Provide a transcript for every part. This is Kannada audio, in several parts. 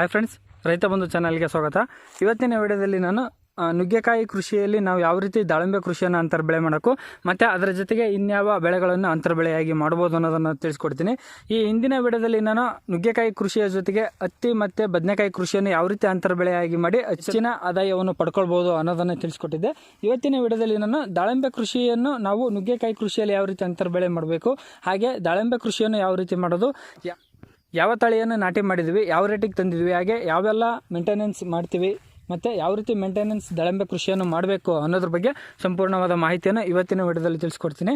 ಹಾಯ್ ಫ್ರೆಂಡ್ಸ್ ರೈತ ಬಂಧು ಚಾನಲ್ಗೆ ಸ್ವಾಗತ. ಇವತ್ತಿನ ವಿಡಿಯೋದಲ್ಲಿ ನಾನು ನುಗ್ಗೆಕಾಯಿ ಕೃಷಿಯಲ್ಲಿ ನಾವು ಯಾವ ರೀತಿ ದಾಳಿಂಬೆ ಕೃಷಿಯನ್ನು ಅಂತರ್ ಬೆಳೆ ಮಾಡೋಕ್ಕೂ ಮತ್ತು ಅದರ ಜೊತೆಗೆ ಇನ್ಯಾವ ಬೆಳೆಗಳನ್ನು ಅಂತರ್ ಬೆಳೆಯಾಗಿ ಮಾಡ್ಬೋದು ಅನ್ನೋದನ್ನು ತಿಳಿಸ್ಕೊಡ್ತೀನಿ. ಈ ಹಿಂದಿನ ವಿಡಿಯೋದಲ್ಲಿ ನಾನು ನುಗ್ಗೆಕಾಯಿ ಕೃಷಿಯ ಜೊತೆಗೆ ಹತ್ತಿ ಮತ್ತು ಬದನೆಕಾಯಿ ಕೃಷಿಯನ್ನು ಯಾವ ರೀತಿ ಅಂತರ್ ಬೆಳೆಯಾಗಿ ಮಾಡಿ ಹೆಚ್ಚಿನ ಆದಾಯವನ್ನು ಪಡ್ಕೊಳ್ಬೋದು ಅನ್ನೋದನ್ನು ತಿಳಿಸ್ಕೊಟ್ಟಿದ್ದೆ. ಇವತ್ತಿನ ವಿಡಿಯೋದಲ್ಲಿ ನಾನು ದಾಳಿಂಬೆ ಕೃಷಿಯನ್ನು ನಾವು ನುಗ್ಗೆಕಾಯಿ ಕೃಷಿಯಲ್ಲಿ ಯಾವ ರೀತಿ ಅಂತರ್ ಬೆಳೆ ಮಾಡಬೇಕು, ಹಾಗೆ ದಾಳಿಂಬೆ ಕೃಷಿಯನ್ನು ಯಾವ ರೀತಿ ಮಾಡೋದು ಯಾವ ತಳಿಯನ್ನು ನಾಟಿ ಮಾಡಿದ್ವಿ, ಯಾವ ರೇಟಿಗೆ ತಂದಿದ್ವಿ, ಹಾಗೆ ಯಾವೆಲ್ಲ ಮೇಂಟೆನೆನ್ಸ್ ಮಾಡ್ತೀವಿ, ಮತ್ತು ಯಾವ ರೀತಿ ಮೇಂಟೆನೆನ್ಸ್ ದಾಳಿಂಬೆ ಕೃಷಿಯನ್ನು ಮಾಡಬೇಕು ಅನ್ನೋದ್ರ ಬಗ್ಗೆ ಸಂಪೂರ್ಣವಾದ ಮಾಹಿತಿಯನ್ನು ಇವತ್ತಿನ ವಿಡಿಯೋದಲ್ಲಿ ತಿಳಿಸ್ಕೊಡ್ತೀನಿ.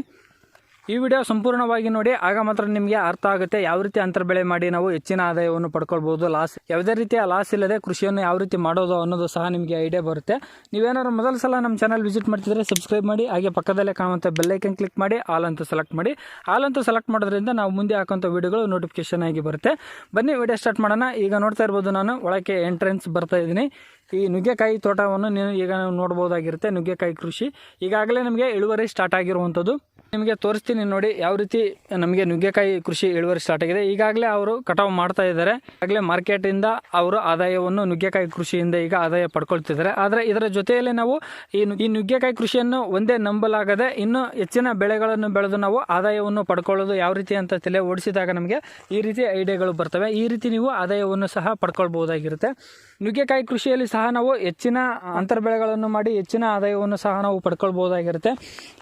ಈ ವಿಡಿಯೋ ಸಂಪೂರ್ಣವಾಗಿ ನೋಡಿ, ಆಗ ಮಾತ್ರ ನಿಮಗೆ ಅರ್ಥ ಆಗುತ್ತೆ ಯಾವ ರೀತಿ ಅಂತರ ಬೆಳೆ ಮಾಡಿ ನಾವು ಹೆಚ್ಚಿನ ಆದಾಯವನ್ನು ಪಡ್ಕೊಳ್ಬಹುದು ಲಾಸ್ ಯಾವುದೇ ರೀತಿಯ ಲಾಸ್ ಇಲ್ಲದೆ ಕೃಷಿಯನ್ನು ಯಾವ ರೀತಿ ಮಾಡೋದು ಅನ್ನೋದು ಸಹ ನಿಮಗೆ ಐಡಿಯಾ ಬರುತ್ತೆ. ನೀವೇನಾದ್ರು ಮೊದಲ ಸಲ ನಮ್ಮ ಚಾನಲ್ ವಿಸಿಟ್ ಮಾಡ್ತಿದ್ರೆ ಸಬ್ಸ್ಕ್ರೈಬ್ ಮಾಡಿ, ಹಾಗೆ ಪಕ್ಕದಲ್ಲೇ ಕಾಣುವಂಥ ಬೆಲ್ಲೈಕನ್ ಕ್ಲಿಕ್ ಮಾಡಿ ಆಲ್ ಅಂತ ಸೆಲೆಕ್ಟ್ ಮಾಡಿ. ಆಲ್ ಅಂತ ಸೆಲೆಕ್ಟ್ ಮಾಡೋದ್ರಿಂದ ನಾವು ಮುಂದೆ ಹಾಕುವಂಥ ವಿಡಿಯೋಗಳು ನೋಟಿಫಿಕೇಶನ್ ಆಗಿ ಬರುತ್ತೆ. ಬನ್ನಿ ವಿಡಿಯೋ ಸ್ಟಾರ್ಟ್ ಮಾಡೋಣ. ಈಗ ನೋಡ್ತಾ ಇರ್ಬೋದು ನಾನು, ಒಳಕ್ಕೆ ಎಂಟ್ರೆನ್ಸ್ ಬರ್ತಾ ಇದ್ದೀನಿ. ಈ ನುಗ್ಗೆಕಾಯಿ ತೋಟವನ್ನು ನೀವು ಈಗ ನಾವು ನೋಡ್ಬೋದಾಗಿರುತ್ತೆ. ನುಗ್ಗೆಕಾಯಿ ಕೃಷಿ. ಈಗಾಗಲೇ ನಮಗೆ ಇಳುವರಿ ಸ್ಟಾರ್ಟ್ ಆಗಿರುವಂಥದ್ದು. ನಿಮಗೆ ತೋರಿಸ್ತೀನಿ ನೋಡಿ ಯಾವ ರೀತಿ ನಮಗೆ ನುಗ್ಗೆಕಾಯಿ ಕೃಷಿ ಇಳುವರಿ ಸ್ಟಾರ್ಟ್ ಆಗಿದೆ. ಈಗಾಗಲೇ ಅವರು ಕಟಾವು ಮಾಡ್ತಾ ಇದ್ದಾರೆ. ಈಗಾಗಲೇ ಮಾರ್ಕೆಟಿಂದ ಅವರು ಆದಾಯವನ್ನು ನುಗ್ಗೆಕಾಯಿ ಕೃಷಿಯಿಂದ ಈಗ ಆದಾಯ ಪಡ್ಕೊಳ್ತಿದ್ದಾರೆ. ಆದರೆ ಇದರ ಜೊತೆಯಲ್ಲಿ ನಾವು ಈ ಈ ನುಗ್ಗೆಕಾಯಿ ಕೃಷಿಯನ್ನು ಒಂದೇ ನಂಬಲಾಗದೆ ಇನ್ನೂ ಹೆಚ್ಚಿನ ಬೆಳೆಗಳನ್ನು ಬೆಳೆದು ನಾವು ಆದಾಯವನ್ನು ಪಡ್ಕೊಳ್ಳೋದು ಯಾವ ರೀತಿ ಅಂತ ತಲೆ ಓಡಿಸಿದಾಗ ನಮಗೆ ಈ ರೀತಿ ಐಡಿಯಾಗಳು ಬರ್ತವೆ. ಈ ರೀತಿ ನೀವು ಆದಾಯವನ್ನು ಸಹ ಪಡ್ಕೊಳ್ಬಹುದಾಗಿರುತ್ತೆ ನುಗ್ಗೆಕಾಯಿ ಕೃಷಿಯಲ್ಲಿ ಸಹ ನಾವು ಹೆಚ್ಚಿನ ಅಂತರ್ ಬೆಳೆಗಳನ್ನು ಮಾಡಿ ಹೆಚ್ಚಿನ ಆದಾಯವನ್ನು ಸಹ ನಾವು ಪಡ್ಕೊಳ್ಬಹುದಾಗಿರುತ್ತೆ.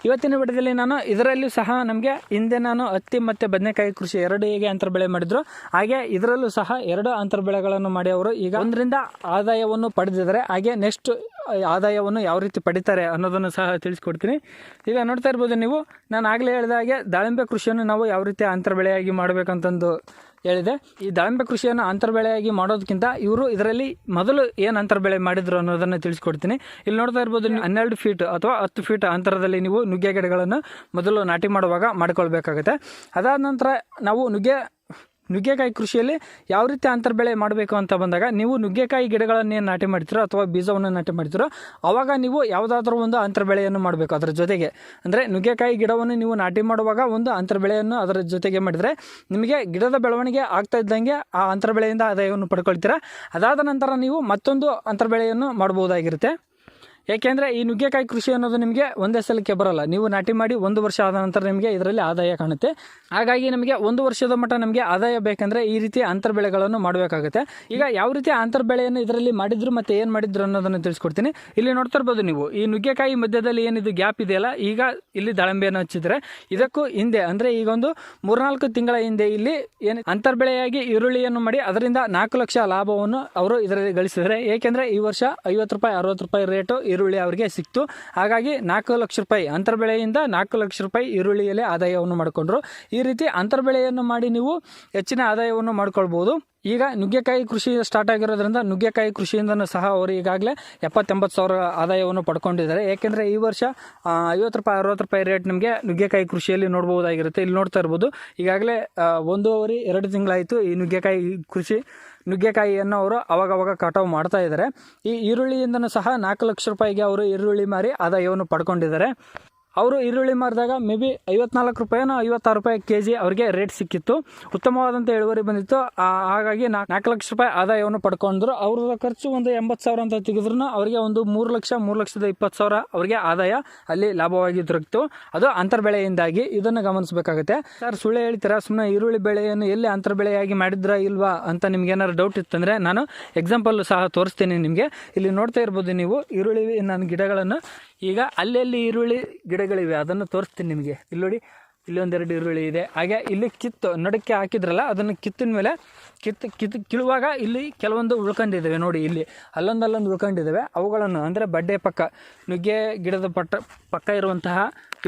ಇವತ್ತಿನ ಬಿಡದಲ್ಲಿ ನಾನು ಇದರಲ್ಲೂ ಸಹ ನಮಗೆ ಹಿಂದೆ ನಾನು ಹತ್ತಿ ಮತ್ತು ಬದನೆಕಾಯಿ ಕೃಷಿ ಎರಡು ಹೇಗೆ ಅಂತರ ಬೆಳೆ ಮಾಡಿದ್ರು, ಹಾಗೆ ಇದರಲ್ಲೂ ಸಹ ಎರಡು ಅಂತರ್ ಬೆಳೆಗಳನ್ನು ಮಾಡಿ ಅವರು ಈಗ ಒಂದರಿಂದ ಆದಾಯವನ್ನು ಪಡೆದಿದ್ದಾರೆ. ಹಾಗೆ ನೆಕ್ಸ್ಟ್ ಆದಾಯವನ್ನು ಯಾವ ರೀತಿ ಪಡಿತಾರೆ ಅನ್ನೋದನ್ನು ಸಹ ತಿಳಿಸ್ಕೊಡ್ತೀನಿ. ಈಗ ನೋಡ್ತಾ ಇರ್ಬೋದು ನೀವು, ನಾನು ಆಗಲೇ ಹೇಳಿದ ಹಾಗೆ ದಾಳಿಂಬೆ ಕೃಷಿಯನ್ನು ನಾವು ಯಾವ ರೀತಿ ಅಂತರ್ ಬೆಳೆಯಾಗಿ ಮಾಡಬೇಕಂತಂದು ಹೇಳಿದೆ, ಈ ದಾಳಿಂಬೆ ಕೃಷಿಯನ್ನು ಅಂತರ ಬೆಳೆಯಾಗಿ ಮಾಡೋದಕ್ಕಿಂತ ಇವರು ಇದರಲ್ಲಿ ಮೊದಲು ಏನು ಅಂತರ ಬೆಳೆ ಮಾಡಿದ್ರು ಅನ್ನೋದನ್ನು ತಿಳಿಸ್ಕೊಡ್ತೀನಿ. ಇಲ್ಲಿ ನೋಡ್ತಾ ಇರ್ಬೋದು, ನೀವು ಹನ್ನೆರಡು ಫೀಟ್ ಅಥವಾ ಹತ್ತು ಫೀಟ್ ಅಂತರದಲ್ಲಿ ನೀವು ನುಗ್ಗೆ ಗಿಡಗಳನ್ನು ಮೊದಲು ನಾಟಿ ಮಾಡುವಾಗ ಮಾಡ್ಕೊಳ್ಬೇಕಾಗುತ್ತೆ. ಅದಾದ ನಂತರ ನಾವು ನುಗ್ಗೆ ನುಗ್ಗೆಕಾಯಿ ಕೃಷಿಯಲ್ಲಿ ಯಾವ ರೀತಿ ಅಂತರ ಬೆಳೆ ಮಾಡಬೇಕು ಅಂತ ಬಂದಾಗ ನೀವು ನುಗ್ಗೆಕಾಯಿ ಗಿಡಗಳನ್ನು ಏನು ನಾಟಿ ಮಾಡ್ತೀರೋ ಅಥವಾ ಬೀಜವನ್ನು ನಾಟಿ ಮಾಡ್ತೀರೋ ಆವಾಗ ನೀವು ಯಾವುದಾದ್ರೂ ಒಂದು ಅಂತರ ಬೆಳೆಯನ್ನು ಮಾಡಬೇಕು ಅದರ ಜೊತೆಗೆ. ಅಂದರೆ ನುಗ್ಗೆಕಾಯಿ ಗಿಡವನ್ನು ನೀವು ನಾಟಿ ಮಾಡುವಾಗ ಒಂದು ಅಂತರ ಬೆಳೆಯನ್ನು ಅದರ ಜೊತೆಗೆ ಮಾಡಿದರೆ ನಿಮಗೆ ಗಿಡದ ಬೆಳವಣಿಗೆ ಆಗ್ತಾ ಇದ್ದಂಗೆ ಆ ಅಂತರ ಬೆಳೆಯಿಂದ ಆದಾಯವನ್ನು ಪಡ್ಕೊಳ್ತೀರಾ. ಅದಾದ ನಂತರ ನೀವು ಮತ್ತೊಂದು ಅಂತರ ಬೆಳೆಯನ್ನು ಮಾಡ್ಬೋದಾಗಿರುತ್ತೆ ಏಕೆಂದರೆ ಈ ನುಗ್ಗೆಕಾಯಿ ಕೃಷಿ ಅನ್ನೋದು ನಿಮಗೆ ಒಂದೇ ಸಲಕ್ಕೆ ಬರಲ್ಲ. ನೀವು ನಾಟಿ ಮಾಡಿ ಒಂದು ವರ್ಷ ಆದ ನಂತರ ನಿಮಗೆ ಇದರಲ್ಲಿ ಆದಾಯ ಕಾಣುತ್ತೆ. ಹಾಗಾಗಿ ನಮಗೆ ಒಂದು ವರ್ಷದ ಮಟ್ಟ ನಮಗೆ ಆದಾಯ ಬೇಕಂದರೆ ಈ ರೀತಿ ಅಂತರ್ ಬೆಳೆಗಳನ್ನು ಮಾಡಬೇಕಾಗುತ್ತೆ. ಈಗ ಯಾವ ರೀತಿ ಅಂತರ್ ಬೆಳೆಯನ್ನು ಇದರಲ್ಲಿ ಮಾಡಿದ್ರು ಮತ್ತು ಏನು ಮಾಡಿದ್ರು ಅನ್ನೋದನ್ನು ತಿಳಿಸ್ಕೊಡ್ತೀನಿ. ಇಲ್ಲಿ ನೋಡ್ತಾ ಇರ್ಬೋದು ನೀವು, ಈ ನುಗ್ಗೆಕಾಯಿ ಮಧ್ಯದಲ್ಲಿ ಏನಿದು ಗ್ಯಾಪ್ ಇದೆಯಲ್ಲ, ಈಗ ಇಲ್ಲಿ ದಾಳಿಂಬೆಯನ್ನು ಹಚ್ಚಿದ್ರೆ ಇದಕ್ಕೂ ಹಿಂದೆ, ಅಂದರೆ ಈಗ ಒಂದು ಮೂರ್ನಾಲ್ಕು ತಿಂಗಳ ಹಿಂದೆ ಇಲ್ಲಿ ಏನು ಅಂತರ್ ಬೆಳೆಯಾಗಿ ಈರುಳ್ಳಿಯನ್ನು ಮಾಡಿ ಅದರಿಂದ ನಾಲ್ಕು ಲಕ್ಷ ಲಾಭವನ್ನು ಅವರು ಇದರಲ್ಲಿ ಗಳಿಸಿದರೆ ಏಕೆಂದರೆ ಈ ವರ್ಷ ಐವತ್ತು ರೂಪಾಯಿ, ಅರವತ್ತು ರೂಪಾಯಿ ರೇಟು ಈರುಳ್ಳಿ ಅವರಿಗೆ ಸಿಕ್ತು. ಹಾಗಾಗಿ ನಾಲ್ಕು ಲಕ್ಷ ರೂಪಾಯಿ ಅಂತರ್ಬೆಳೆಯಿಂದ ನಾಲ್ಕು ಲಕ್ಷ ರೂಪಾಯಿ ಈರುಳ್ಳಿಯಲ್ಲೇ ಆದಾಯವನ್ನು ಮಾಡಿಕೊಂಡ್ರು. ಈ ರೀತಿ ಅಂತರ್ಬೆಳೆಯನ್ನು ಮಾಡಿ ನೀವು ಹೆಚ್ಚಿನ ಆದಾಯವನ್ನು ಮಾಡ್ಕೊಳ್ಬೋದು. ಈಗ ನುಗ್ಗೆಕಾಯಿ ಕೃಷಿ ಸ್ಟಾರ್ಟ್ ಆಗಿರೋದ್ರಿಂದ ನುಗ್ಗೆಕಾಯಿ ಕೃಷಿಯಿಂದನೂ ಸಹ ಅವರು ಈಗಾಗಲೇ ಎಪ್ಪತ್ತೆಂಬತ್ತು ಸಾವಿರ ಆದಾಯವನ್ನು ಪಡ್ಕೊಂಡಿದ್ದಾರೆ. ಏಕೆಂದರೆ ಈ ವರ್ಷ ಐವತ್ತು ರೂಪಾಯಿ, ಅರವತ್ತು ರೂಪಾಯಿ ರೇಟ್ ನಿಮಗೆ ನುಗ್ಗೆಕಾಯಿ ಕೃಷಿಯಲ್ಲಿ ನೋಡ್ಬೋದಾಗಿರುತ್ತೆ. ಇಲ್ಲಿ ನೋಡ್ತಾ ಇರ್ಬೋದು. ಈಗಾಗಲೇ ಒಂದೂವರೆ, ಎರಡು ತಿಂಗಳಾಯಿತು ಈ ನುಗ್ಗೆಕಾಯಿ ಕೃಷಿ ನುಗ್ಗೆಕಾಯಿಯನ್ನು ಅವರು ಅವಾಗವಾಗ ಕಟಾವು ಮಾಡ್ತಾ ಇದ್ದಾರೆ. ಈ ಈರುಳ್ಳಿಯಿಂದನೂ ಸಹ ನಾಲ್ಕು ಲಕ್ಷ ರೂಪಾಯಿಗೆ ಅವರು ಈರುಳ್ಳಿ ಮಾರಿ ಆದಾಯವನ್ನು ಪಡ್ಕೊಂಡಿದ್ದಾರೆ. ಅವರು ಈರುಳ್ಳಿ ಮಾರಿದಾಗ ಮೇ ಬಿ ಐವತ್ನಾಲ್ಕು ರೂಪಾಯಿನೋ ಐವತ್ತಾರು ರೂಪಾಯಿ ಕೆ ಜಿ ಅವರಿಗೆ ರೇಟ್ ಸಿಕ್ಕಿತ್ತು. ಉತ್ತಮವಾದಂಥ ಇಳುವರಿ ಬಂದಿತ್ತು. ಹಾಗಾಗಿ ನಾಲ್ಕು ಲಕ್ಷ ರೂಪಾಯಿ ಆದಾಯವನ್ನು ಪಡ್ಕೊಂಡ್ರು. ಅವ್ರ ಖರ್ಚು ಒಂದು ಎಂಬತ್ತು ಸಾವಿರ ಅಂತ ತೆಗೆದ್ರು ಅವರಿಗೆ ಒಂದು ಮೂರು ಲಕ್ಷ, ಮೂರು ಲಕ್ಷದ ಇಪ್ಪತ್ತು ಸಾವಿರ ಅವರಿಗೆ ಆದಾಯ ಅಲ್ಲಿ ಲಾಭವಾಗಿ ದೊರಕಿತು. ಅದು ಅಂತರ್ಬೆಳೆಯಿಂದಾಗಿ ಇದನ್ನು ಗಮನಿಸಬೇಕಾಗುತ್ತೆ. ಸರ್, ಸುಳ್ಳು ಹೇಳ್ತೀರಾ? ಸುಮ್ಮನೆ ಈರುಳ್ಳಿ ಬೆಳೆಯನ್ನು ಎಲ್ಲಿ ಅಂತರ್ಬೆಳೆಯಾಗಿ ಮಾಡಿದ್ರಾ ಇಲ್ವಾ ಅಂತ ನಿಮ್ಗೆ ಏನಾದ್ರು ಡೌಟ್ ಇತ್ತಂದರೆ ನಾನು ಎಕ್ಸಾಂಪಲ್ ಸಹ ತೋರಿಸ್ತೀನಿ ನಿಮಗೆ. ಇಲ್ಲಿ ನೋಡ್ತಾ ಇರ್ಬೋದು ನೀವು ಈರುಳ್ಳಿ, ನನ್ನ ಗಿಡಗಳನ್ನು. ಈಗ ಅಲ್ಲೆಲ್ಲಿ ಈರುಳ್ಳಿ ಗಿಡಗಳಿವೆ, ಅದನ್ನು ತೋರಿಸ್ತೀನಿ ನಿಮಗೆ. ಇಲ್ಲಿ ನೋಡಿ, ಇಲ್ಲಿ ಒಂದೆರಡು ಈರುಳ್ಳಿ ಇದೆ. ಹಾಗೆ ಇಲ್ಲಿ ಕಿತ್ತು, ನಡಕ್ಕೆ ಹಾಕಿದ್ರಲ್ಲ, ಅದನ್ನು ಕಿತ್ತಿನ ಮೇಲೆ ಕಿತ್ತು ಕಿತ್ತು ಕೀಳುವಾಗ ಇಲ್ಲಿ ಕೆಲವೊಂದು ಉಳ್ಕೊಂಡಿದ್ದಾವೆ ನೋಡಿ ಇಲ್ಲಿ. ಅಲ್ಲೊಂದು ಅಲ್ಲೊಂದು ಉಳ್ಕೊಂಡಿದ್ದಾವೆ. ಅವುಗಳನ್ನು, ಅಂದರೆ ಬಡ್ಡೆ ಪಕ್ಕ, ನುಗ್ಗೆ ಗಿಡದ ಪಟ್ಟ, ಪಕ್ಕ ಇರುವಂತಹ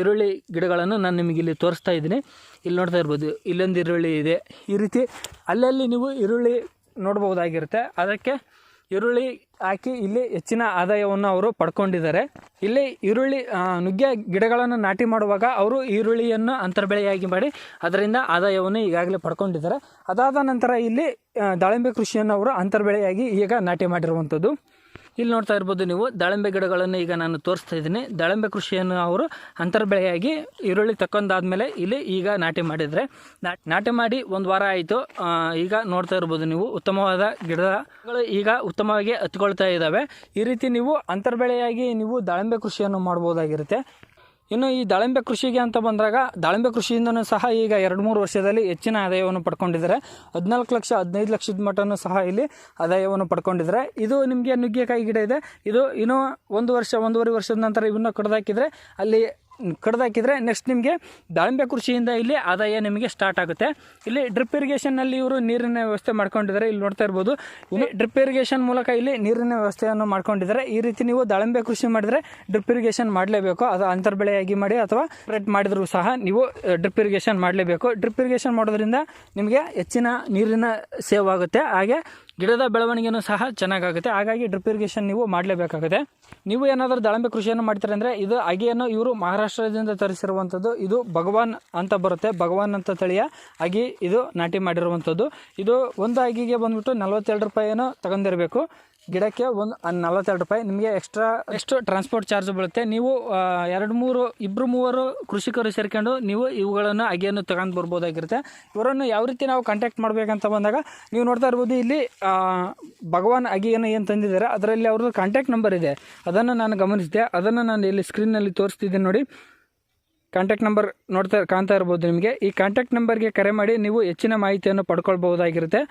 ಈರುಳ್ಳಿ ಗಿಡಗಳನ್ನು ನಾನು ನಿಮಗೆ ಇಲ್ಲಿ ತೋರಿಸ್ತಾ ಇದ್ದೀನಿ. ಇಲ್ಲಿ ನೋಡ್ತಾ ಇರ್ಬೋದು, ಇಲ್ಲೊಂದು ಈರುಳ್ಳಿ ಇದೆ. ಈ ರೀತಿ ಅಲ್ಲಲ್ಲಿ ನೀವು ಈರುಳ್ಳಿ ನೋಡ್ಬೋದಾಗಿರುತ್ತೆ ಅದಕ್ಕೆ ಈರುಳ್ಳಿ ಹಾಕಿ ಇಲ್ಲಿ ಹೆಚ್ಚಿನ ಆದಾಯವನ್ನು ಅವರು ಪಡ್ಕೊಂಡಿದ್ದಾರೆ. ಇಲ್ಲಿ ಈರುಳ್ಳಿ ನುಗ್ಗೆ ಗಿಡಗಳನ್ನು ನಾಟಿ ಮಾಡುವಾಗ ಅವರು ಈರುಳ್ಳಿಯನ್ನು ಅಂತರ್ಬೆಳೆಯಾಗಿ ಮಾಡಿ ಅದರಿಂದ ಆದಾಯವನ್ನು ಈಗಾಗಲೇ ಪಡ್ಕೊಂಡಿದ್ದಾರೆ. ಅದಾದ ನಂತರ ಇಲ್ಲಿ ದಾಳಿಂಬೆ ಕೃಷಿಯನ್ನು ಅವರು ಅಂತರ್ಬೆಳೆಯಾಗಿ ಈಗ ನಾಟಿ ಮಾಡಿರುವಂಥದ್ದು. ಇಲ್ಲಿ ನೋಡ್ತಾ ಇರ್ಬೋದು ನೀವು ದಾಳಿಂಬೆ ಗಿಡಗಳನ್ನು ಈಗ ನಾನು ತೋರಿಸ್ತಾ ಇದ್ದೀನಿ. ದಾಳಿಂಬೆ ಕೃಷಿಯನ್ನು ಅವರು ಅಂತರ್ಬೆಳೆಯಾಗಿ ಈರುಳ್ಳಿ ತಕ್ಕೊಂಡಾದ್ಮೇಲೆ ಇಲ್ಲಿ ಈಗ ನಾಟಿ ಮಾಡಿದರೆ. ನಾಟಿ ಮಾಡಿ ಒಂದು ವಾರ ಆಯಿತು. ಈಗ ನೋಡ್ತಾ ಇರ್ಬೋದು ನೀವು ಉತ್ತಮವಾದ ಗಿಡಗಳು ಈಗ ಉತ್ತಮವಾಗಿ ಹತ್ಕೊಳ್ತಾ ಇದ್ದಾವೆ ಈ ರೀತಿ ನೀವು ಅಂತರ್ಬೆಳೆಯಾಗಿ ನೀವು ದಾಳಿಂಬೆ ಕೃಷಿಯನ್ನು ಮಾಡ್ಬೋದಾಗಿರುತ್ತೆ. ಇನ್ನು ಈ ದಾಳಿಂಬೆ ಕೃಷಿಗೆ ಅಂತ ಬಂದಾಗ ದಾಳಿಂಬೆ ಕೃಷಿಯಿಂದನೂ ಸಹ ಈಗ ಎರಡು ಮೂರು ವರ್ಷದಲ್ಲಿ ಹೆಚ್ಚಿನ ಆದಾಯವನ್ನು ಪಡ್ಕೊಂಡಿದ್ದಾರೆ. ಹದಿನಾಲ್ಕು ಲಕ್ಷ, ಹದಿನೈದು ಲಕ್ಷದ ಮಟನೂ ಸಹ ಇಲ್ಲಿ ಆದಾಯವನ್ನು ಪಡ್ಕೊಂಡಿದ್ದಾರೆ. ಇದು ನಿಮಗೆ ನುಗ್ಗೆಕಾಯಿ ಗಿಡ ಇದೆ. ಇದು ಇನ್ನೂ ಒಂದು ವರ್ಷ, ಒಂದೂವರೆ ವರ್ಷದ ನಂತರ ಇವನ್ನ ಕಡ್ದಾಕಿದ್ರೆ ಅಲ್ಲಿ ಕಡ್ದಾಕಿದ್ರೆ ನೆಕ್ಸ್ಟ್ ನಿಮಗೆ ದಾಳಿಂಬೆ ಕೃಷಿಯಿಂದ ಇಲ್ಲಿ ಆದಾಯ ನಿಮಗೆ ಸ್ಟಾರ್ಟ್ ಆಗುತ್ತೆ. ಇಲ್ಲಿ ಡ್ರಿಪ್ ಇರಿಗೇಷನ್ನಲ್ಲಿ ಇವರು ನೀರಿನ ವ್ಯವಸ್ಥೆ ಮಾಡ್ಕೊಂಡಿದ್ದಾರೆ. ಇಲ್ಲಿ ನೋಡ್ತಾ ಇರ್ಬೋದು. ಇಲ್ಲಿ ಡ್ರಿಪ್ ಇರಿಗೇಷನ್ ಮೂಲಕ ಇಲ್ಲಿ ನೀರಿನ ವ್ಯವಸ್ಥೆಯನ್ನು ಮಾಡ್ಕೊಂಡಿದ್ದಾರೆ. ಈ ರೀತಿ ನೀವು ದಾಳಿಂಬೆ ಕೃಷಿ ಮಾಡಿದರೆ ಡ್ರಿಪ್ ಇರಿಗೇಷನ್ ಮಾಡಲೇಬೇಕು. ಅದು ಅಂತರ್ಬೆಳೆಯಾಗಿ ಮಾಡಿ ಅಥವಾ ಸ್ಪ್ರೆಡ್ ಮಾಡಿದರೂ ಸಹ ನೀವು ಡ್ರಿಪ್ ಇರಿಗೇಷನ್ ಮಾಡಲೇಬೇಕು. ಡ್ರಿಪ್ ಇರಿಗೇಷನ್ ಮಾಡೋದ್ರಿಂದ ನಿಮಗೆ ಹೆಚ್ಚಿನ ನೀರಿನ ಸೇವ್ ಆಗುತ್ತೆ. ಹಾಗೆ ಗಿಡದ ಬೆಳವಣಿಗೆಯೂ ಸಹ ಚೆನ್ನಾಗಾಗುತ್ತೆ. ಹಾಗಾಗಿ ಡ್ರಿಪ್ ಇರಿಗೇಷನ್ ನೀವು ಮಾಡಲೇಬೇಕಾಗುತ್ತೆ. ನೀವು ಏನಾದರೂ ದಾಳಿಂಬೆ ಕೃಷಿಯನ್ನು ಮಾಡ್ತೀರಿ ಅಂದರೆ ಇದು ಅಗಿಯನ್ನು ಇವರು ಮಹಾರಾಷ್ಟ್ರದಿಂದ ತರಿಸಿರುವಂಥದ್ದು. ಇದು ಭಗವಾನ್ ಅಂತ ಬರುತ್ತೆ. ಭಗವಾನ್ ಅಂತ ತಳಿಯ ಅಗಿ ಇದು ನಾಟಿ ಮಾಡಿರುವಂಥದ್ದು. ಇದು ಒಂದು ಅಗಿಗೆ ಬಂದ್ಬಿಟ್ಟು ನಲ್ವತ್ತೆರಡು ರೂಪಾಯಿಯನ್ನು ತಗೊಂಡಿರಬೇಕು. ಗಿಡಕ್ಕೆ ಒಂದು ನಲವತ್ತೆರಡು ರೂಪಾಯಿ. ನಿಮಗೆ ಎಕ್ಸ್ಟ್ರಾ ಎಷ್ಟು ಟ್ರಾನ್ಸ್ಪೋರ್ಟ್ ಚಾರ್ಜ್ ಬೀಳುತ್ತೆ. ನೀವು ಎರಡು ಮೂರು ಇಬ್ಬರು ಮೂವರು ಕೃಷಿಕರು ಸೇರ್ಕೊಂಡು ನೀವು ಇವುಗಳನ್ನು ಅಗೆಯನ್ನು ತಗೊಂಡು ಬರ್ಬೋದಾಗಿರುತ್ತೆ. ಇವರನ್ನು ಯಾವ ರೀತಿ ನಾವು ಕಾಂಟ್ಯಾಕ್ಟ್ ಮಾಡಬೇಕಂತ ಬಂದಾಗ, ನೀವು ನೋಡ್ತಾ ಇರ್ಬೋದು ಇಲ್ಲಿ ಭಗವಾನ್ ಅಗಿಯನ್ನು ಏನು ತಂದಿದ್ದಾರೆ, ಅದರಲ್ಲಿ ಅವ್ರದ್ದು ಕಾಂಟ್ಯಾಕ್ಟ್ ನಂಬರ್ ಇದೆ. ಅದನ್ನು ನಾನು ಗಮನಿಸಿದೆ ಅದನ್ನು ನಾನು ಇಲ್ಲಿ ಸ್ಕ್ರೀನಲ್ಲಿ ತೋರಿಸ್ತಿದ್ದೀನಿ ನೋಡಿ. ಕಾಂಟ್ಯಾಕ್ಟ್ ನಂಬರ್ ನೋಡ್ತಾ ಕಾಣ್ತಾ ಇರ್ಬೋದು ನಿಮಗೆ. ಈ ಕಾಂಟ್ಯಾಕ್ಟ್ ನಂಬರ್ಗೆ ಕರೆ ಮಾಡಿ ನೀವು ಹೆಚ್ಚಿನ ಮಾಹಿತಿಯನ್ನು ಪಡ್ಕೊಳ್ಬಹುದಾಗಿರುತ್ತೆ.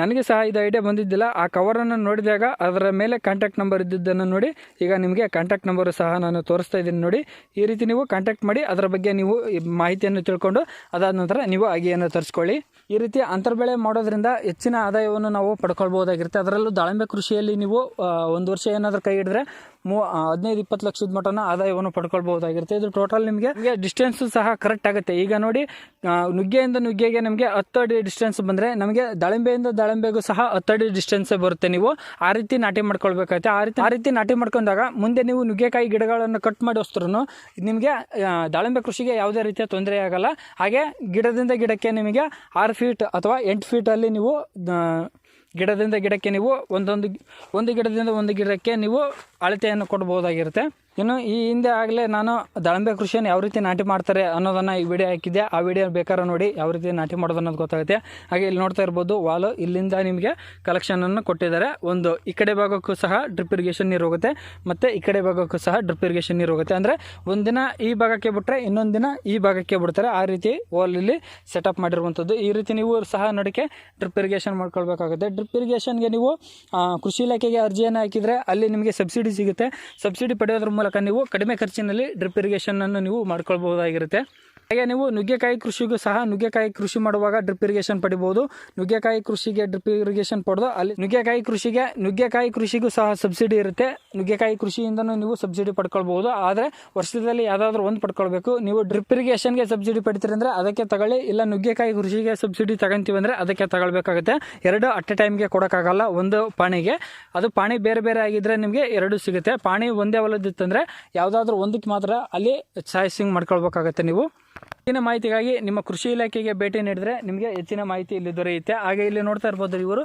ನನಗೆ ಸಹ ಇದು ಐಡಿಯಾ ಬಂದಿದ್ದಿಲ್ಲ. ಆ ಕವರನ್ನು ನೋಡಿದಾಗ ಅದರ ಮೇಲೆ ಕಾಂಟ್ಯಾಕ್ಟ್ ನಂಬರ್ ಇದ್ದಿದ್ದನ್ನು ನೋಡಿ. ಈಗ ನಿಮಗೆ ಕಾಂಟ್ಯಾಕ್ಟ್ ನಂಬರು ಸಹ ನಾನು ತೋರಿಸ್ತಾ ಇದ್ದೀನಿ ನೋಡಿ. ಈ ರೀತಿ ನೀವು ಕಾಂಟ್ಯಾಕ್ಟ್ ಮಾಡಿ, ಅದರ ಬಗ್ಗೆ ನೀವು ಮಾಹಿತಿಯನ್ನು ತಿಳ್ಕೊಂಡು, ಅದಾದ ನಂತರ ನೀವು ಅಗಿಯನ್ನು ತರಿಸ್ಕೊಳ್ಳಿ. ಈ ರೀತಿ ಅಂತರ್ಬೆಳೆ ಮಾಡೋದ್ರಿಂದ ಹೆಚ್ಚಿನ ಆದಾಯವನ್ನು ನಾವು ಪಡ್ಕೊಳ್ಬೋದಾಗಿರುತ್ತೆ ಅದರಲ್ಲೂ ದಾಳಿಂಬೆ ಕೃಷಿಯಲ್ಲಿ ನೀವು ಒಂದು ವರ್ಷ ಏನಾದರೂ ಕೈ ಹಿಡಿದ್ರೆ ಮೂ ಹದಿನೈದು ಇಪ್ಪತ್ತು ಲಕ್ಷದ ಮಟನ ಆದಾಯವನ್ನು ಪಡ್ಕೊಳ್ಬಹುದಾಗಿರುತ್ತೆ. ಇದು ಟೋಟಲ್ ನಿಮಗೆ ನಿಮಗೆ ಡಿಸ್ಟೆನ್ಸ್ ಸಹ ಕರೆಕ್ಟ್ ಆಗುತ್ತೆ. ಈಗ ನೋಡಿ ನುಗ್ಗೆಯಿಂದ ನುಗ್ಗೆಗೆ ನಿಮಗೆ ಹತ್ತು ಅಡಿ ಡಿಸ್ಟೆನ್ಸ್ ಬಂದರೆ ನಮಗೆ ದಾಳಿಂಬೆಯಿಂದ ದಾಳಿಂಬೆಗೂ ಸಹ ಹತ್ತು ಅಡಿ ಡಿಸ್ಟೆನ್ಸೇ ಬರುತ್ತೆ ನೀವು. ಆ ರೀತಿ ನಾಟಿ ಮಾಡ್ಕೊಳ್ಬೇಕಾಗುತ್ತೆ ಆ ರೀತಿ ಆ ರೀತಿ ನಾಟಿ ಮಾಡ್ಕೊಂಡಾಗ ಮುಂದೆ ನೀವು ನುಗ್ಗೆಕಾಯಿ ಗಿಡಗಳನ್ನು ಕಟ್ ಮಾಡಿ ಹೊಸ್ತರು ನಿಮಗೆ ಆ, ದಾಳಿಂಬೆ ಕೃಷಿಗೆ ಯಾವುದೇ ರೀತಿಯ ತೊಂದರೆ ಆಗಲ್ಲ. ಹಾಗೆ ಗಿಡದಿಂದ ಗಿಡಕ್ಕೆ ನಿಮಗೆ ಆರು ಫೀಟ್ ಅಥವಾ ಎಂಟು ಫೀಟಲ್ಲಿ ನೀವು ಗಿಡದಿಂದ ಗಿಡಕ್ಕೆ ನೀವು ಒಂದೊಂದು ಒಂದು ಗಿಡದಿಂದ ಒಂದು ಗಿಡಕ್ಕೆ ನೀವು ಅಳತೆಯನ್ನು ಕೊಡ್ಬೋದಾಗಿರುತ್ತೆ. ಇನ್ನು ಈ ಹಿಂದೆ ಆಗಲೇ ನಾನು ದಾಳಿಂಬೆ ಕೃಷಿಯನ್ನು ಯಾವ ರೀತಿ ನಾಟಿ ಮಾಡ್ತಾರೆ ಅನ್ನೋದನ್ನು ಈ ವಿಡಿಯೋ ಹಾಕಿದ್ದೆ ಆ ವಿಡಿಯೋ ಬೇಕಾದ್ರೆ ನೋಡಿ ಯಾವ ರೀತಿ ನಾಟಿ ಮಾಡೋದು ಅನ್ನೋದು ಗೊತ್ತಾಗುತ್ತೆ. ಹಾಗೆ ಇಲ್ಲಿ ನೋಡ್ತಾ ಇರ್ಬೋದು, ವಾಲು ಇಲ್ಲಿಂದ ನಿಮಗೆ ಕಲೆಕ್ಷನನ್ನು ಕೊಟ್ಟಿದ್ದಾರೆ. ಒಂದು ಈ ಕಡೆ ಭಾಗಕ್ಕೂ ಸಹ ಡ್ರಿಪ್ ಇರಿಗೇಷನ್ ನೀರು ಹೋಗುತ್ತೆ, ಮತ್ತು ಈ ಕಡೆ ಭಾಗಕ್ಕೂ ಸಹ ಡ್ರಿಪ್ ಇರಿಗೇಷನ್ ನೀರು ಹೋಗುತ್ತೆ. ಅಂದರೆ ಒಂದಿನ ಈ ಭಾಗಕ್ಕೆ ಬಿಟ್ಟರೆ ಇನ್ನೊಂದು ದಿನ ಈ ಭಾಗಕ್ಕೆ ಬಿಡ್ತಾರೆ. ಆ ರೀತಿ ವಾಲಲ್ಲಿ ಸೆಟಪ್ ಮಾಡಿರುವಂಥದ್ದು. ಈ ರೀತಿ ನೀವು ಸಹ ನಡಿಕೆ ಡ್ರಿಪ್ ಇರಿಗೇಷನ್ ಮಾಡ್ಕೊಳ್ಬೇಕಾಗುತ್ತೆ. ಡ್ರಿಪ್ ಇರಿಗೇಷನ್ಗೆ ನೀವು ಕೃಷಿ ಇಲಾಖೆಗೆ ಅರ್ಜಿಯನ್ನು ಹಾಕಿದರೆ ಅಲ್ಲಿ ನಿಮಗೆ ಸಬ್ಸಿಡಿ ಸಿಗುತ್ತೆ. ಸಬ್ಸಿಡಿ ಪಡೆಯೋದ್ರ ಮೂಲಕ ನೀವು ಕಡಿಮೆ ಖರ್ಚಿನಲ್ಲಿ ಡ್ರಿಪ್ ಇರಿಗೇಷನನ್ನು ನೀವು ಮಾಡ್ಕೊಳ್ಬಹುದಾಗಿರುತ್ತೆ. ಹಾಗೆ ನೀವು ನುಗ್ಗೆಕಾಯಿ ಕೃಷಿಗೂ ಸಹ ನುಗ್ಗೆಕಾಯಿ ಕೃಷಿ ಮಾಡುವಾಗ ಡ್ರಿಪ್ ಇರಿಗೇಷನ್ ಪಡಿಬಹುದು ನುಗ್ಗೆಕಾಯಿ ಕೃಷಿಗೆ ಡ್ರಿಪ್ ಇರಿಗೇಷನ್ ಪಡೆದು ಅಲ್ಲಿ ನುಗ್ಗೆಕಾಯಿ ಕೃಷಿಗೆ ನುಗ್ಗೆಕಾಯಿ ಕೃಷಿಗೂ ಸಹ ಸಬ್ಸಿಡಿ ಇರುತ್ತೆ. ನುಗ್ಗೆಕಾಯಿ ಕೃಷಿಯಿಂದನೂ ನೀವು ಸಬ್ಸಿಡಿ ಪಡ್ಕೊಳ್ಬಹುದು. ಆದರೆ ವರ್ಷದಲ್ಲಿ ಯಾವುದಾದ್ರೂ ಒಂದು ಪಡ್ಕೊಳ್ಬೇಕು. ನೀವು ಡ್ರಿಪ್ ಇರಿಗೇಷನ್ಗೆ ಸಬ್ಸಿಡಿ ಪಡಿತೀರಿ ಅದಕ್ಕೆ ತಗೊಳ್ಳಿ. ಇಲ್ಲ ನುಗ್ಗೆಕಾಯಿ ಕೃಷಿಗೆ ಸಬ್ಸಿಡಿ ತಗೊಂತೀವಿ ಅಂದರೆ ಅದಕ್ಕೆ ತಗೊಳ್ಬೇಕಾಗುತ್ತೆ. ಎರಡು ಅಟ್ ಎ ಟೈಮ್ಗೆ ಕೊಡೋಕ್ಕಾಗಲ್ಲ, ಒಂದು ಪಾಣಿಗೆ. ಅದು ಪಾಣಿ ಬೇರೆ ಬೇರೆ ಆಗಿದ್ರೆ ನಿಮಗೆ ಎರಡು ಸಿಗುತ್ತೆ. ಪಾಣಿ ಒಂದೇ ಹೊಲದಿತ್ತಂದರೆ ಯಾವುದಾದ್ರೂ ಒಂದಕ್ಕೆ ಮಾತ್ರ ಅಲ್ಲಿ ಚಾಯ್ಸಿಂಗ್ ಮಾಡ್ಕೊಳ್ಬೇಕಾಗತ್ತೆ ನೀವು. ಹೆಚ್ಚಿನ ಮಾಹಿತಿಗಾಗಿ ನಿಮ್ಮ ಕೃಷಿ ಇಲಾಖೆಗೆ ಭೇಟಿ ನೀಡಿದ್ರೆ ನಿಮಗೆ ಹೆಚ್ಚಿನ ಮಾಹಿತಿ ಇಲ್ಲಿ ದೊರೆಯುತ್ತೆ. ಹಾಗೆ ಇಲ್ಲಿ ನೋಡ್ತಾ ಇರ್ಬೋದು ಇವರು.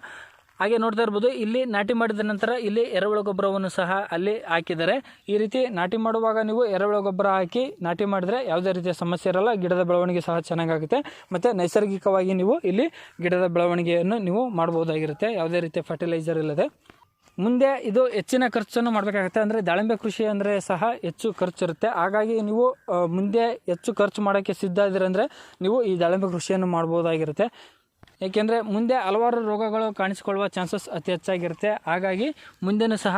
ಹಾಗೆ ನೋಡ್ತಾ ಇರ್ಬೋದು, ಇಲ್ಲಿ ನಾಟಿ ಮಾಡಿದ ನಂತರ ಇಲ್ಲಿ ಎರೆಹುಳ ಗೊಬ್ಬರವನ್ನು ಸಹ ಅಲ್ಲಿ ಹಾಕಿದ್ದಾರೆ. ಈ ರೀತಿ ನಾಟಿ ಮಾಡುವಾಗ ನೀವು ಎರೆಹುಳ ಗೊಬ್ಬರ ಹಾಕಿ ನಾಟಿ ಮಾಡಿದ್ರೆ ಯಾವುದೇ ರೀತಿಯ ಸಮಸ್ಯೆ ಇರಲ್ಲ, ಗಿಡದ ಬೆಳವಣಿಗೆ ಸಹ ಚೆನ್ನಾಗಾಗುತ್ತೆ. ಮತ್ತು ನೈಸರ್ಗಿಕವಾಗಿ ನೀವು ಇಲ್ಲಿ ಗಿಡದ ಬೆಳವಣಿಗೆಯನ್ನು ನೀವು ಮಾಡ್ಬೋದಾಗಿರುತ್ತೆ ಯಾವುದೇ ರೀತಿಯ ಫರ್ಟಿಲೈಸರ್ ಇಲ್ಲದೆ. ಮುಂದೆ ಇದು ಹೆಚ್ಚಿನ ಖರ್ಚನ್ನು ಮಾಡಬೇಕಾಗುತ್ತೆ. ಅಂದರೆ ದಾಳಿಂಬೆ ಕೃಷಿ ಅಂದರೆ ಸಹ ಹೆಚ್ಚು ಖರ್ಚು ಇರುತ್ತೆ ಹಾಗಾಗಿ ನೀವು ಮುಂದೆ ಹೆಚ್ಚು ಖರ್ಚು ಮಾಡೋಕ್ಕೆ ಸಿದ್ಧ ಇದ್ದೀರಂದರೆ ನೀವು ಈ ದಾಳಿಂಬೆ ಕೃಷಿಯನ್ನು ಮಾಡ್ಬೋದಾಗಿರುತ್ತೆ. ಏಕೆಂದರೆ ಮುಂದೆ ಹಲವಾರು ರೋಗಗಳು ಕಾಣಿಸಿಕೊಳ್ಳುವ ಚಾನ್ಸಸ್ ಅತಿ ಹೆಚ್ಚಾಗಿರುತ್ತೆ. ಹಾಗಾಗಿ ಮುಂದೆನೂ ಸಹ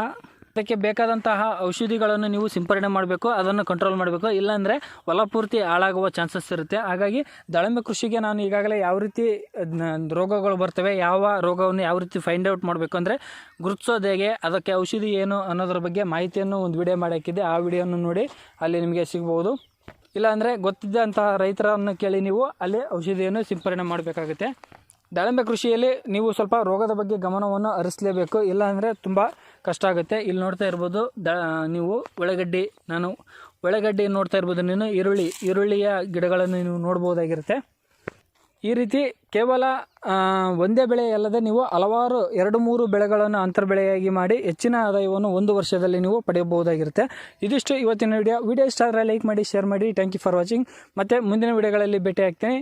ಅದಕ್ಕೆ ಬೇಕಾದಂತಹ ಔಷಧಿಗಳನ್ನು ನೀವು ಸಿಂಪರಣೆ ಮಾಡಬೇಕು, ಅದನ್ನು ಕಂಟ್ರೋಲ್ ಮಾಡಬೇಕು. ಇಲ್ಲಾಂದರೆ ಹೊಲ ಪೂರ್ತಿ ಹಾಳಾಗುವ ಚಾನ್ಸಸ್ ಇರುತ್ತೆ. ಹಾಗಾಗಿ ದಾಳಿಂಬೆ ಕೃಷಿಗೆ ನಾನು ಈಗಾಗಲೇ ಯಾವ ರೀತಿ ರೋಗಗಳು ಬರ್ತವೆ, ಯಾವ ರೋಗವನ್ನು ಯಾವ ರೀತಿ ಫೈಂಡ್ ಔಟ್ ಮಾಡಬೇಕು ಅಂದರೆ ಗುರುತಿಸೋದು ಹೇಗೆ ಅದಕ್ಕೆ ಔಷಧಿ ಏನು ಅನ್ನೋದ್ರ ಬಗ್ಗೆ ಮಾಹಿತಿಯನ್ನು ಒಂದು ವಿಡಿಯೋ ಮಾಡಾಕಿದ್ದೆ ಆ ವಿಡಿಯೋನು ನೋಡಿ ಅಲ್ಲಿ ನಿಮಗೆ ಸಿಗ್ಬೋದು. ಇಲ್ಲಾಂದರೆ ಗೊತ್ತಿದ್ದಂತಹ ರೈತರನ್ನು ಕೇಳಿ ನೀವು ಅಲ್ಲಿ ಔಷಧಿಯನ್ನು ಸಿಂಪರಣೆ ಮಾಡಬೇಕಾಗುತ್ತೆ. ದಾಳಿಂಬೆ ಕೃಷಿಯಲ್ಲಿ ನೀವು ಸ್ವಲ್ಪ ರೋಗದ ಬಗ್ಗೆ ಗಮನವನ್ನು ಹರಿಸಲೇಬೇಕು. ಇಲ್ಲಾಂದರೆ ತುಂಬ ಕಷ್ಟ ಆಗುತ್ತೆ. ಇಲ್ಲಿ ನೋಡ್ತಾ ಇರ್ಬೋದು, ದ, ನೀವು ಉಳ್ಳಾಗಡ್ಡಿ, ನಾನು ಉಳ್ಳಾಗಡ್ಡಿ ನೋಡ್ತಾ ಇರ್ಬೋದು. ನೀನು ಈರುಳ್ಳಿ, ಈರುಳ್ಳಿಯ ಗಿಡಗಳನ್ನು ನೀವು ನೋಡ್ಬೋದಾಗಿರುತ್ತೆ. ಈ ರೀತಿ ಕೇವಲ ಒಂದೇ ಬೆಳೆ ಅಲ್ಲದೆ ನೀವು ಹಲವಾರು, ಎರಡು, ಮೂರು ಬೆಳೆಗಳನ್ನು ಅಂತರ ಬೆಳೆಯಾಗಿ ಮಾಡಿ ಹೆಚ್ಚಿನ ಆದಾಯವನ್ನು ಒಂದು ವರ್ಷದಲ್ಲಿ ನೀವು ಪಡೆಯಬಹುದಾಗಿರುತ್ತೆ. ಇದಿಷ್ಟು ಇವತ್ತಿನ ವಿಡಿಯೋ ವಿಡಿಯೋ ಇಷ್ಟ ಆದರೆ ಲೈಕ್ ಮಾಡಿ ಶೇರ್ ಮಾಡಿ. ಥ್ಯಾಂಕ್ ಯು ಫಾರ್ ವಾಚಿಂಗ್ ಮತ್ತು ಮುಂದಿನ ವಿಡಿಯೋಗಳಲ್ಲಿ ಭೇಟಿ ಆಗ್ತೀನಿ